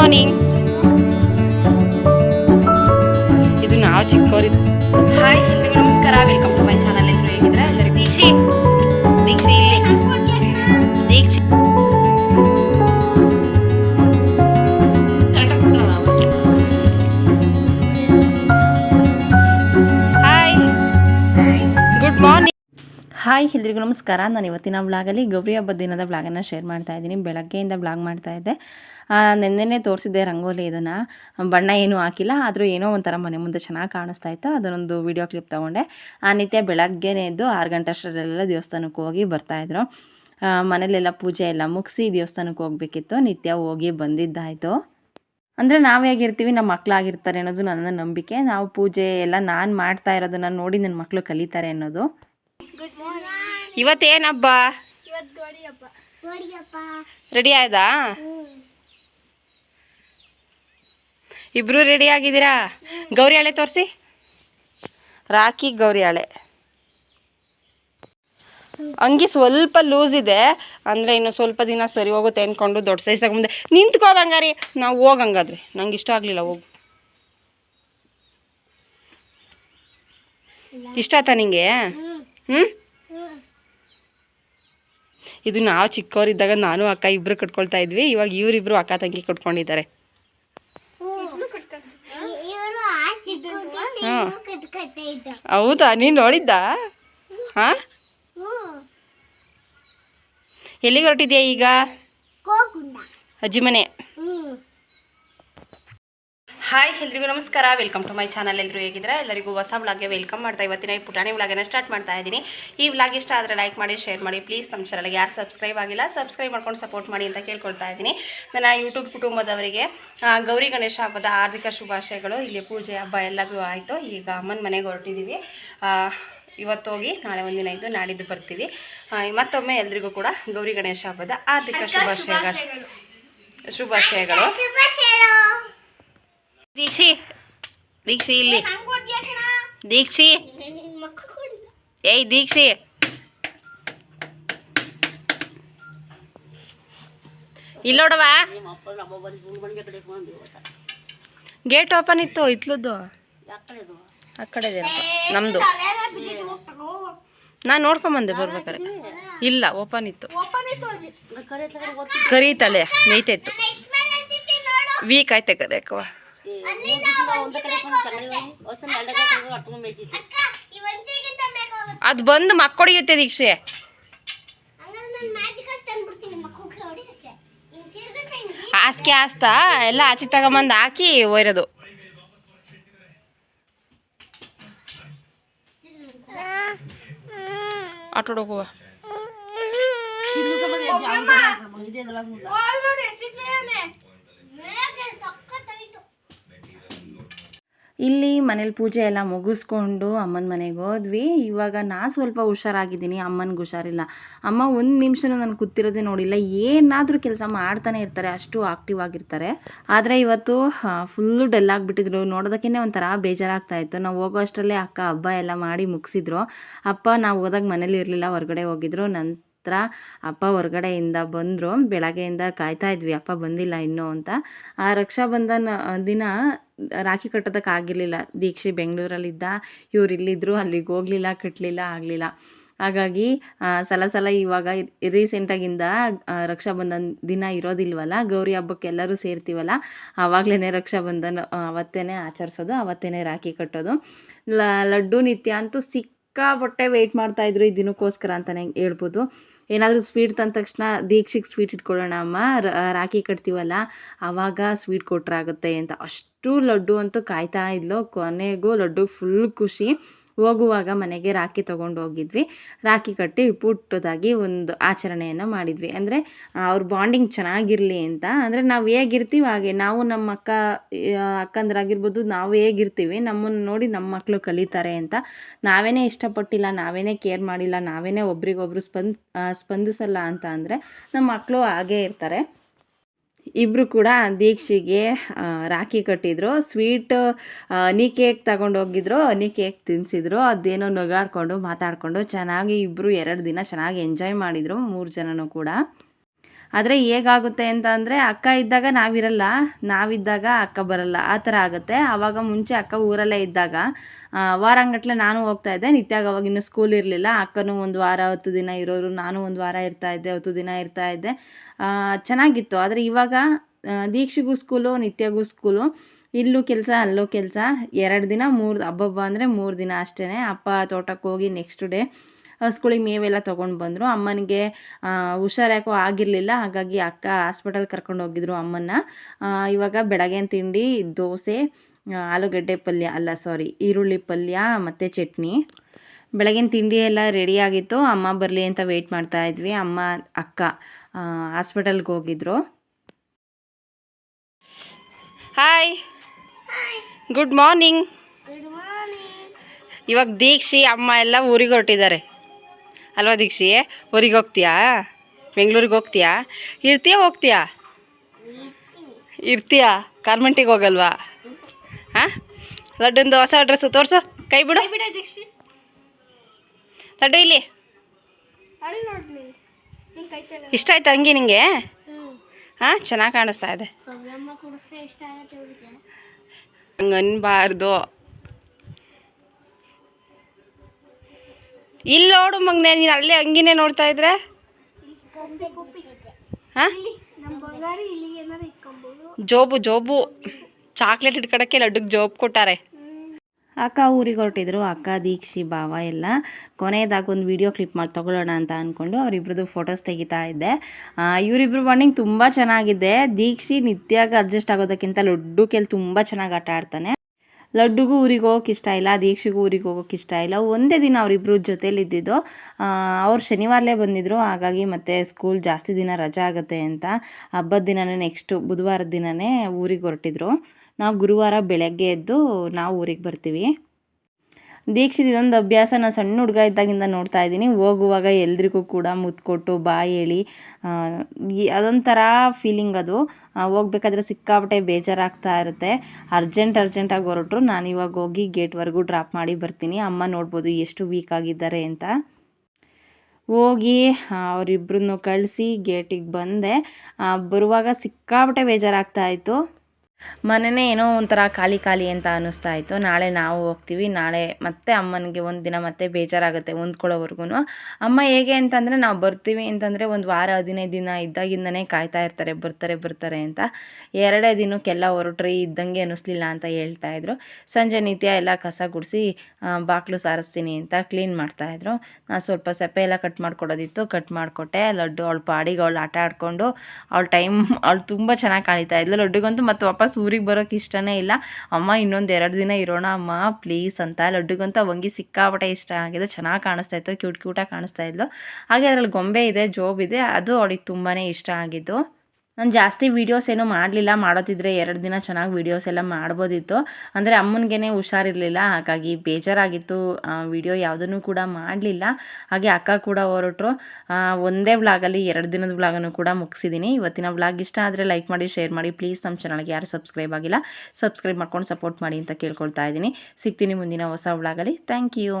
Morning ಇದು ನಾವು ಚಿಕ್ಕವರಿ hi hi ಎಲ್ರಿಗೂ ನಮಸ್ಕಾರ. ನಾನು ಇವತ್ತಿನ ವ್ಲಾಗಲ್ಲಿ ಗೌರಿ ಹಬ್ಬದ ದಿನದ ವ್ಲಾಗನ್ನು ಶೇರ್ ಮಾಡ್ತಾ ಇದ್ದೀನಿ. ಬೆಳಗ್ಗೆಯಿಂದ ಬ್ಲಾಗ್ ಮಾಡ್ತಾ ಇದ್ದೆ. ನೆನ್ನೆನೇ ತೋರಿಸಿದ್ದೆ ರಂಗೋಲಿ ಇದನ್ನು. ಬಣ್ಣ ಏನೂ ಹಾಕಿಲ್ಲ, ಆದರೂ ಏನೋ ಒಂಥರ ಮನೆ ಮುಂದೆ ಚೆನ್ನಾಗಿ ಕಾಣಿಸ್ತಾ ಇತ್ತು. ಅದನ್ನೊಂದು ವಿಡಿಯೋ ಕ್ಲಿಪ್ ತೊಗೊಂಡೆ. ಆ, ನಿತ್ಯ ಬೆಳಗ್ಗೆನೇ ಎದ್ದು ಆರು ಗಂಟೆ ಅಷ್ಟರಲ್ಲೆಲ್ಲ ದೇವಸ್ಥಾನಕ್ಕೆ ಹೋಗಿ ಬರ್ತಾಯಿದ್ರು ಮನೇಲೆಲ್ಲ ಪೂಜೆ ಎಲ್ಲ ಮುಗಿಸಿ ದೇವಸ್ಥಾನಕ್ಕೆ ಹೋಗಬೇಕಿತ್ತು. ನಿತ್ಯ ಹೋಗಿ ಬಂದಿದ್ದಾಯಿತು. ಅಂದರೆ ನಾವು ಹೇಗಿರ್ತೀವಿ ನಮ್ಮ ಮಕ್ಕಳಾಗಿರ್ತಾರೆ ಅನ್ನೋದು ನನ್ನ ನಂಬಿಕೆ. ನಾವು ಪೂಜೆ ಎಲ್ಲ ನಾನು ಮಾಡ್ತಾ ಇರೋದನ್ನ ನೋಡಿ ನನ್ನ ಮಕ್ಕಳು ಕಲಿತಾರೆ ಅನ್ನೋದು. ಇವತ್ತೇನು ಹಬ್ಬ ರೆಡಿ ಆಯ್ದಾ? ಇಬ್ರು ರೆಡಿ ಆಗಿದ್ದೀರಾ? ಗೌರಿ ಹಳೆ ತೋರಿಸಿ. ರಾಖಿ ಗೌರಿ ಹಳೆ. ಅಂಗಿ ಸ್ವಲ್ಪ ಲೂಸ್ ಇದೆ. ಅಂದರೆ ಇನ್ನು ಸ್ವಲ್ಪ ದಿನ ಸರಿ ಹೋಗುತ್ತೆ ಅಂದ್ಕೊಂಡು ದೊಡ್ಡ ಸೈಜ್ ಮುಂದೆ ನಿಂತ್ಕೋ ಬಂಗಾರಿ. ನಾವು ಹೋಗಂಗಾದ್ರೆ. ನಂಗೆ ಇಷ್ಟ ಆಗಲಿಲ್ಲ ಹೋಗು. ಇಷ್ಟ ಆಯ್ತಾ ನಿಂಗೆ? ಹ್ಞೂ ಇದು ನಾವು ಚಿಕ್ಕವರಿದ್ದಾಗ ನಾನು ಅಕ್ಕ ಇಬ್ರು ಕಟ್ಕೊಳ್ತಾ ಇದ್ವಿ. ಇವಾಗ ಇವರಿಬ್ರು ಅಕ್ಕ ತಂಗಿ ಕಟ್ಕೊಂಡಿದ್ದಾರೆ. ಹೌದಾ? ನೀನು ನೋಡಿದ್ದ? ಹಾಂ? ಎಲ್ಲಿಗೆ ಹೊರಟಿದ್ಯಾ ಈಗ? ಅಜ್ಜಿ ಮನೆ. ಹಾಯ್ ಎಲ್ರಿಗೂ ನಮಸ್ಕಾರ. ವೆಲ್ಕಮ್ ಟು ಮೈ ಚಾನಲ್ ಎಲ್ಲರೂ ಹೇಗಿದ್ರೆ ಎಲ್ಲರಿಗೂ ಹೊಸ ವ್ಲಾಗ್ಗೆ ವೆಲ್ಕಮ್ ಮಾಡ್ತಾ ಇವತ್ತಿನ ಈ ಪುಟಾಣಿ ವ್ಲಾಗನ್ನು ಸ್ಟಾರ್ಟ್ ಮಾಡ್ತಾ ಇದ್ದೀನಿ. ಈ ವ್ಲಾಗ್ ಇಷ್ಟ ಆದರೆ ಲೈಕ್ ಮಾಡಿ ಶೇರ್ ಮಾಡಿ. ಪ್ಲೀಸ್ ನಮ್ಮ ಚಾನಲ್ಗೆ ಯಾರು ಸಬ್ಸ್ಕ್ರೈಬ್ ಆಗಿಲ್ಲ ಸಬ್ಸ್ಕ್ರೈಬ್ ಮಾಡ್ಕೊಂಡು ಸಪೋರ್ಟ್ ಮಾಡಿ ಅಂತ ಕೇಳ್ಕೊಳ್ತಾ ಇದ್ದೀನಿ. ನನ್ನ ಯೂಟ್ಯೂಬ್ ಕುಟುಂಬದವರಿಗೆ ಗೌರಿ ಗಣೇಶ ಹಬ್ಬದ ಹಾರ್ದಿಕ ಶುಭಾಶಯಗಳು. ಇಲ್ಲಿ ಪೂಜೆ ಹಬ್ಬ ಎಲ್ಲದೂ ಆಯಿತು. ಈಗ ಅಮ್ಮನ ಮನೆಗೆ ಹೊರಟಿದ್ದೀವಿ ಇವತ್ತು ಹೋಗಿ ನಾಳೆ ಒಂದಿನ ಇದ್ದು ನಾಡಿದ್ದು ಬರ್ತೀವಿ. ಮತ್ತೊಮ್ಮೆ ಎಲ್ರಿಗೂ ಕೂಡ ಗೌರಿ ಗಣೇಶ ಹಬ್ಬದ ಹಾರ್ದಿಕ ಶುಭಾಶಯಗಳು. ಶುಭಾಶಯಗಳು. ದೀಕ್ಷಿ ದೀಕ್ಷಿ ಇಲ್ಲಿ. ದೀಕ್ಷಿ. ಏಯ್ ದೀಕ್ಷಿ. ಇಲ್ಲೋಡವ ಗೇಟ್ ಓಪನ್ ಇತ್ತು ಇತ್ಲದ್ದು. ಆ ಕಡೆ ನಮ್ಮದು ನಾನು ನೋಡ್ಕೊಂಬಂದೆ ಬರ್ಬೇಕಾರೆ. ಇಲ್ಲ ಓಪನ್ ಇತ್ತು. ಕರೀತಲೆ ಮೇಯ್ತಾಯಿತ್ತು ವೀಕ್ ಆಯ್ತೆ ಕರೆಯಕ್ಕವ ಅದು ಬಂದು ಮಕ್ಕೊಡಿಯುತ್ತೆ ದೀಕ್ಷೆ. ಹಾಸಿಗೆ ಆಸ್ತಾ ಎಲ್ಲ ಆಚೆ ತಗೊಂಬಂದು ಹಾಕಿ ಒಯ್ಯೋದು ಆಟೋಡೋಗುವ ಇಲ್ಲಿ ಮನೇಲಿ ಪೂಜೆ ಎಲ್ಲ ಮುಗಿಸ್ಕೊಂಡು ಅಮ್ಮನ ಮನೆಗೆ ಹೋದ್ವಿ. ಇವಾಗ ನಾ ಸ್ವಲ್ಪ ಹುಷಾರಾಗಿದ್ದೀನಿ, ಅಮ್ಮನಿಗೆ ಹುಷಾರಿಲ್ಲ. ಅಮ್ಮ ಒಂದು ನಿಮಿಷನೂ ನಾನು ಕೂತಿರೋದೇ ನೋಡಿಲ್ಲ, ಏನಾದರೂ ಕೆಲಸ ಮಾಡ್ತಾನೆ ಇರ್ತಾರೆ, ಅಷ್ಟು ಆಕ್ಟಿವ್ ಆಗಿರ್ತಾರೆ. ಆದರೆ ಇವತ್ತು ಫುಲ್ಲು ಡಲ್ ಆಗಿಬಿಟ್ಟಿದ್ರು. ನೋಡೋದಕ್ಕೇ ಒಂಥರ ಬೇಜಾರಾಗ್ತಾ ಇತ್ತು. ನಾವು ಹೋಗೋ ಅಷ್ಟರಲ್ಲೇ ಅಕ್ಕ ಹಬ್ಬ ಎಲ್ಲ ಮಾಡಿ ಮುಗಿಸಿದ್ರು. ಅಪ್ಪ, ನಾವು ಹೋದಾಗ ಮನೇಲಿ ಇರಲಿಲ್ಲ, ಹೊರಗಡೆ ಹೋಗಿದ್ರು. ನಂತರ ಅಪ್ಪ ಹೊರಗಡೆಯಿಂದ ಬಂದರು. ಬೆಳಗ್ಗೆಯಿಂದ ಕಾಯ್ತಾ ಇದ್ವಿ, ಅಪ್ಪ ಬಂದಿಲ್ಲ ಇನ್ನೂ ಅಂತ. ಆ ರಕ್ಷಾಬಂಧನ ದಿನ ರಾಖಿ ಕಟ್ಟೋದಕ್ಕಾಗಿರಲಿಲ್ಲ ದೀಕ್ಷೆ ಬೆಂಗಳೂರಲ್ಲಿದ್ದ, ಇವ್ರು ಇಲ್ಲಿದ್ದರು ಅಲ್ಲಿಗೆ ಹೋಗಲಿಲ್ಲ ಕಟ್ಟಲಿಲ್ಲ ಆಗಲಿಲ್ಲ. ಹಾಗಾಗಿ ಸಲ ಸಲ ಇವಾಗ ರೀಸೆಂಟಾಗಿಂದ ರಕ್ಷಾಬಂಧನ ದಿನ ಇರೋದಿಲ್ವಲ್ಲ, ಗೌರಿ ಹಬ್ಬಕ್ಕೆ ಎಲ್ಲರೂ ಸೇರ್ತೀವಲ್ಲ ಆವಾಗಲೇ ರಕ್ಷಾಬಂಧನ ಬಂಧನ ಅವತ್ತೇ ಆಚರಿಸೋದು ಅವತ್ತೇ ರಾಖಿ ಕಟ್ಟೋದು. ಲಡ್ಡು ನಿತ್ಯ ಅಂತೂ ಸಿಕ್ಕಾಪಟ್ಟೆ ವೆಯ್ಟ್ ಮಾಡ್ತಾಯಿದ್ರು ಈ ದಿನಕ್ಕೋಸ್ಕರ ಅಂತಾನೆ ಹೇಳ್ಬೋದು. ಏನಾದರೂ ಸ್ವೀಟ್ ತಂದ ತಕ್ಷಣ ದೀಕ್ಷಿಗೆ ಸ್ವೀಟ್ ಇಟ್ಕೊಳ್ಳೋಣ ಅಮ್ಮ. ರಾಖಿ ಕಟ್ತೀವಲ್ಲ ಆವಾಗ ಸ್ವೀಟ್ ಕೊಟ್ಟರಾಗುತ್ತೆ ಅಂತ. ಅಷ್ಟು ಲಡ್ಡು ಅಂತೂ ಕಾಯ್ತಾ ಇದ್ಲು. ಕೊನೆಗೂ ಲಡ್ಡು ಫುಲ್ ಖುಷಿ. ಹೋಗುವಾಗ ಮನೆಗೆ ರಾಖಿ ತೊಗೊಂಡು ಹೋಗಿದ್ವಿ. ರಾಖಿ ಕಟ್ಟಿ ಪುಟ್ಟದಾಗಿ ಒಂದು ಆಚರಣೆಯನ್ನು ಮಾಡಿದ್ವಿ. ಅಂದರೆ ಅವ್ರ ಬಾಂಡಿಂಗ್ ಚೆನ್ನಾಗಿರಲಿ ಅಂತ. ಅಂದರೆ, ನಾವು ಹೇಗಿರ್ತೀವಿ ಹಾಗೆ. ನಾವು ನಮ್ಮ ಅಕ್ಕ ಅಕ್ಕಂದ್ರಾಗಿರ್ಬೋದು ನಾವು ಹೇಗಿರ್ತೀವಿ. ನಮ್ಮನ್ನು ನೋಡಿ ನಮ್ಮ ಮಕ್ಕಳು ಕಲಿತಾರೆ ಅಂತ. ನಾವೇನೇ ಇಷ್ಟಪಟ್ಟಿಲ್ಲ, ನಾವೇನೇ ಕೇರ್ ಮಾಡಿಲ್ಲ, ನಾವೇನೇ ಒಬ್ರಿಗೊಬ್ರು ಸ್ಪಂದ್ ಸ್ಪಂದಿಸಲ್ಲ ಅಂತ ಅಂದರೆ ನಮ್ಮ ಮಕ್ಕಳು ಹಾಗೇ ಇರ್ತಾರೆ. ಇಬ್ಬರು ಕೂಡ ದೀಕ್ಷೆಗೆ ರಾಖಿ ಕಟ್ಟಿದ್ರು. ಸ್ವೀಟ್ ನೀ ಕೇಕ್ ತಗೊಂಡೋಗಿದ್ರು ನೀ ಕೇಕ್ ತಿನ್ನಿಸಿದ್ರು ಅದೇನೋ ನಗಾಡ್ಕೊಂಡು, ಮಾತಾಡಿಕೊಂಡು ಚೆನ್ನಾಗಿ ಇಬ್ಬರು ಎರಡು ದಿನ ಚೆನ್ನಾಗಿ ಎಂಜಾಯ್ ಮಾಡಿದರು, ಮೂರು ಜನನೂ ಕೂಡ. ಆದರೆ ಹೇಗಾಗುತ್ತೆ ಅಂತ ಅಂದರೆ ಅಕ್ಕ ಇದ್ದಾಗ ನಾವಿರಲ್ಲ, ನಾವಿದ್ದಾಗ ಅಕ್ಕ ಬರಲ್ಲ, ಆ ಥರ ಆಗುತ್ತೆ. ಆವಾಗ ಮುಂಚೆ ಅಕ್ಕ ಊರಲ್ಲೇ ಇದ್ದಾಗ ವಾರಂಗಟ್ಲೆ ನಾನು ಹೋಗ್ತಾ ಇದ್ದೆ. ನಿತ್ಯಾಗ ಅವಾಗ ಇನ್ನೂ ಸ್ಕೂಲ್ ಇರಲಿಲ್ಲ. ಅಕ್ಕನೂ ಒಂದು ವಾರ ಹತ್ತು ದಿನ ಇರೋರು, ನಾನು ಒಂದು ವಾರ ಇರ್ತಾ ಇದ್ದೆ, ಹತ್ತು ದಿನ ಇರ್ತಾ ಇದ್ದೆ. ಚೆನ್ನಾಗಿತ್ತು. ಆದರೆ ಇವಾಗ ದೀಕ್ಷೆಗೂ ಸ್ಕೂಲು ನಿತ್ಯಗೂ ಸ್ಕೂಲು ಇಲ್ಲೂ ಕೆಲಸ, ಅಲ್ಲೂ ಕೆಲಸ. ಎರಡು ದಿನ, ಮೂರು ಹಬ್ಬಬ್ಬ ಅಂದರೆ ಮೂರು ದಿನ ಅಷ್ಟೇ ಅಪ್ಪ ತೋಟಕ್ಕೆ ಹೋಗಿ ನೆಕ್ಸ್ಟ್ ಡೇ ಹಸ್ಗಳಿಗೆ ಮೇವೆಲ್ಲ ತೊಗೊಂಡು ಬಂದರು. ಅಮ್ಮನಿಗೆ ಹುಷಾರು ಯಾಕೋ ಆಗಿರಲಿಲ್ಲ. ಹಾಗಾಗಿ ಅಕ್ಕ ಹಾಸ್ಪಿಟಲ್ ಕರ್ಕೊಂಡು ಹೋಗಿದ್ರು ಅಮ್ಮನ್ನ. ಇವಾಗ ಬೆಳಗ್ಗೆ ತಿಂಡಿ ದೋಸೆ ಆಲೂಗಡ್ಡೆ ಪಲ್ಯ. ಅಲ್ಲ ಸಾರಿ ಈರುಳ್ಳಿ ಪಲ್ಯ ಮತ್ತು ಚಟ್ನಿ. ಬೆಳಗಿನ ತಿಂಡಿ ಎಲ್ಲ ರೆಡಿ ಆಗಿತ್ತು. ಅಮ್ಮ ಬರಲಿ ಅಂತ ವೆಯ್ಟ್ ಮಾಡ್ತಾ ಇದ್ವಿ. ಅಮ್ಮ ಅಕ್ಕ ಹಾಸ್ಪಿಟಲ್ಗೆ ಹೋಗಿದ್ರು. ಹಾಯ್ ಗುಡ್ ಮಾರ್ನಿಂಗ್ ಇವಾಗ ದೀಕ್ಷಿ ಅಮ್ಮ ಎಲ್ಲ ಊರಿಗೆ ಹೊರಟಿದ್ದಾರೆ. ಅಲ್ವಾ ದೀಕ್ಷಿ? ಊರಿಗೆ ಹೋಗ್ತೀಯಾ? ಬೆಂಗಳೂರಿಗೆ ಹೋಗ್ತೀಯಾ? ಇರ್ತೀಯಾ ಹೋಗ್ತೀಯಾ? ಇರ್ತೀಯಾ? ಕಾರ್ಮೆಂಟಿಗೆ ಹೋಗಲ್ವಾ? ಹಾಂ? ಲಡ್ಡೊಂದು ಹೊಸ ಅಡ್ರೆಸ್ಸು ತೋರಿಸು. ಕೈ ಬಿಡು. ಲಡ್ಡು ಇಲ್ಲಿ. ಇಷ್ಟ ಆಯ್ತಾ ಹಂಗೆ ನಿಂಗೆ? ಹಾಂ ಚೆನ್ನಾಗಿ ಕಾಣಿಸ್ತಾ ಇದೆ. ಕವ್ಯಮ್ಮ ಕುಡಿಸ್ರೆ ಇಷ್ಟ ಆಗತ್ತೆ ಅವ್ರಿಗೆ ಹಂಗೆ ಅನ್ಬಾರ್ದು ಇಲ್ಲಿ ನೋಡು ಮಗನೇ, ನೀನು ಅಲ್ಲೇ ಹಂಗಿನೇ ನೋಡ್ತಾ ಇದ್ರೆ. ಹಾಂ? ಜೋಬು ಜೋಬು. ಚಾಕ್ಲೇಟ್ ಇಟ್ಕೊಡಕ್ಕೆ ಲಡ್ಡುಗೆ ಜೋಬ್ ಕೊಟ್ಟಾರೆ. ಅಕ್ಕ ಊರಿಗೆ ಹೊರಟಿದ್ರು, ಅಕ್ಕ, ದೀಕ್ಷಿ, ಭಾವ ಎಲ್ಲ. ಕೊನೆಯದಾಗಿ ಒಂದು ವಿಡಿಯೋ ಕ್ಲಿಪ್ ಮಾಡಿ, ತೊಗೊಳ್ಳೋಣ ಅಂತ ಅಂದ್ಕೊಂಡು ಅವರಿಬ್ರದ್ದು ಫೋಟೋಸ್ ತೆಗಿತಾ ಇದ್ದೆ. ಇವರಿಬ್ರು ಬಾಂಡಿಂಗ್ ತುಂಬ ಚೆನ್ನಾಗಿದೆ. ದೀಕ್ಷಿ ನಿತ್ಯಾಗ ಅಡ್ಜಸ್ಟ್ ಆಗೋದಕ್ಕಿಂತ ಲಡ್ಡು ಕೆಲ್ ತುಂಬ ಚೆನ್ನಾಗಿ ಆಟ ಆಡ್ತಾನೆ. ಲಡ್ಡುಗೂ ಊರಿಗೆ ಹೋಗೋಕೆ ಇಷ್ಟ ಇಲ್ಲ, ದೀಕ್ಷಿಗೂ ಊರಿಗೆ ಹೋಗೋಕೆ ಇಷ್ಟ ಇಲ್ಲ. ಒಂದೇ ದಿನ ಅವರಿಬ್ಬರು ಜೊತೇಲಿದ್ದಿದ್ದು. ಅವ್ರು ಶನಿವಾರಲೇ ಬಂದಿದ್ದರು ಹಾಗಾಗಿ ಮತ್ತೆ ಸ್ಕೂಲ್ ಜಾಸ್ತಿ ದಿನ ರಜಾ ಆಗುತ್ತೆ ಅಂತ ಹಬ್ಬದ ದಿನನೇ ನೆಕ್ಸ್ಟು ಬುಧವಾರದ ದಿನವೇ ಊರಿಗೆ ಹೊರಟಿದ್ರು. ನಾವು ಗುರುವಾರ ಬೆಳಗ್ಗೆ ಎದ್ದು ನಾವು ಊರಿಗೆ ಬರ್ತೀವಿ. ದೀಕ್ಷಿತ್ ಇದೊಂದು ಅಭ್ಯಾಸ ನಾನು ಸಣ್ಣ ಹುಡುಗ ಇದ್ದಾಗಿಂದ ನೋಡ್ತಾ ಇದ್ದೀನಿ. ಹೋಗುವಾಗ ಎಲ್ರಿಗೂ ಕೂಡ ಮುತ್ತು ಕೊಟ್ಟು, ಬಾಯಿ ಹೇಳಿ ಅದೊಂಥರ ಫೀಲಿಂಗ್ ಅದು. ಹೋಗ್ಬೇಕಾದ್ರೆ ಸಿಕ್ಕಾಪಟ್ಟೆ ಬೇಜಾರಾಗ್ತಾ ಇರುತ್ತೆ. ಅರ್ಜೆಂಟ್ ಅರ್ಜೆಂಟಾಗಿ ಹೊರಟ್ರು. ನಾನು ಇವಾಗ ಹೋಗಿ ಗೇಟ್ವರೆಗೂ ಡ್ರಾಪ್ ಮಾಡಿ ಬರ್ತೀನಿ. ಅಮ್ಮ ನೋಡ್ಬೋದು ಎಷ್ಟು ವೀಕ್ ಆಗಿದ್ದಾರೆ ಅಂತ. ಹೋಗಿ ಅವರಿಬ್ಬರನ್ನು ಕಳಿಸಿ ಗೇಟಿಗೆ ಬಂದೆ. ಬರುವಾಗ ಸಿಕ್ಕಾಪಟ್ಟೆ ಬೇಜಾರಾಗ್ತಾ ಇತ್ತು. ಮನೆಯೇ ಏನೋ ಒಂಥರ ಖಾಲಿ ಖಾಲಿ ಅಂತ ಅನ್ನಿಸ್ತಾ ಇತ್ತು. ನಾಳೆ ನಾವು ಹೋಗ್ತೀವಿ, ನಾಳೆ ಮತ್ತೆ ಅಮ್ಮನಿಗೆ ಒಂದು ದಿನ ಮತ್ತೆ ಬೇಜಾರಾಗುತ್ತೆ ಹೊಂದ್ಕೊಳ್ಳೋವರೆಗೂ ಅಮ್ಮ ಹೇಗೆ ಅಂತಂದರೆ ನಾವು ಬರ್ತೀವಿ ಅಂತಂದರೆ ಒಂದು ವಾರ ಹದಿನೈದು ದಿನ ಇದ್ದಾಗಿಂದನೇ ಕಾಯ್ತಾ ಇರ್ತಾರೆ, ಬರ್ತಾರೆ ಬರ್ತಾರೆ ಅಂತ. ಎರಡೇ ದಿನಕ್ಕೆಲ್ಲ ಹೊರಟ್ರಿ ಇದ್ದಂಗೆ ಅನ್ನಿಸ್ಲಿಲ್ಲ ಅಂತ ಹೇಳ್ತಾ ಇದ್ರು. ಸಂಜೆ ನಿತ್ಯ ಎಲ್ಲ ಕಸ ಗುಡಿಸಿ ಬಾಕ್ಲು ಸಾರಿಸ್ತೀನಿ ಅಂತ ಕ್ಲೀನ್ ಮಾಡ್ತಾಯಿದ್ರು ನಾನು ಸ್ವಲ್ಪ ಸೆಪೆ ಎಲ್ಲ ಕಟ್ ಮಾಡ್ಕೊಡೋದಿತ್ತು, ಕಟ್ ಮಾಡಿಕೊಟ್ಟೆ. ಲಡ್ಡು, ಅವಳ ಪಾಡಿಗೆ ಅವಳು ಆಟ ಆಡಿಕೊಂಡು, ಅವಳ ಟೈಮ್, ಅವಳು ತುಂಬ ಚೆನ್ನಾಗಿ ಕಾಣಿತಾ ಇದ್ಲು. ಲಡ್ಡುಗಂತೂ ಮತ್ತೆ ವಾಪಸ್ ಊರಿಗೆ ಬರೋಕೆ ಇಷ್ಟನೇ ಇಲ್ಲ. ಅಮ್ಮ, ಇನ್ನೊಂದು ಎರಡು ದಿನ ಇರೋಣ ಅಮ್ಮ ಪ್ಲೀಸ್ ಅಂತ ಲಡ್ಡುಗಂತ ವಂಗಿ ಸಿಕ್ಕಾಪಟ್ಟೆ ಇಷ್ಟ ಆಗಿದೆ. ಚೆನ್ನಾಗಿ ಕಾಣಿಸ್ತಾ ಇತ್ತು ಕ್ಯೂಟ್ ಕ್ಯೂಟಾಗಿ ಕಾಣಿಸ್ತಾ ಇದ್ಲು. ಹಾಗೆ ಅದರಲ್ಲಿ ಗೊಂಬೆ ಇದೆ, ಜೋಬ್ ಇದೆ. ಅದು ಅವಳಿಗೆ ತುಂಬಾ ಇಷ್ಟ ಆಗಿದ್ದು. ನಾನು ಜಾಸ್ತಿ ವೀಡಿಯೋಸ್ ಏನೂ ಮಾಡಲಿಲ್ಲ. ಮಾಡೋತಿದ್ರೆ ಎರಡು ದಿನ ಚೆನ್ನಾಗಿ ವೀಡಿಯೋಸ್ ಎಲ್ಲ ಮಾಡ್ಬೋದಿತ್ತು. ಅಂದರೆ ಅಮ್ಮನಿಗೆ ಹುಷಾರಿರಲಿಲ್ಲ. ಹಾಗಾಗಿ ಬೇಜಾರಾಗಿತ್ತು. ವೀಡಿಯೋ ಯಾವುದನ್ನು ಕೂಡ ಮಾಡಲಿಲ್ಲ. ಹಾಗೆ ಅಕ್ಕ ಕೂಡ ಹೊರಟರು. ಒಂದೇ ವ್ಲಾಗಲ್ಲಿ ಎರಡು ದಿನದ ವ್ಲಾಗನ್ನು ಕೂಡ ಮುಗಿಸಿದ್ದೀನಿ ಇವತ್ತಿನ ವ್ಲಾಗ್ ಇಷ್ಟ ಆದರೆ ಲೈಕ್ ಮಾಡಿ ಶೇರ್ ಮಾಡಿ. ಪ್ಲೀಸ್ ನಮ್ಮ ಚಾನಲ್ಗೆ ಯಾರು ಸಬ್ಸ್ಕ್ರೈಬ್ ಆಗಿಲ್ಲ ಸಬ್ಸ್ಕ್ರೈಬ್ ಮಾಡ್ಕೊಂಡು ಸಪೋರ್ಟ್ ಮಾಡಿ ಅಂತ ಕೇಳ್ಕೊಳ್ತಾ ಇದ್ದೀನಿ. ಸಿಗ್ತೀನಿ ಮುಂದಿನ ಹೊಸ ವ್ಲಾಗಲ್ಲಿ ಥ್ಯಾಂಕ್ ಯು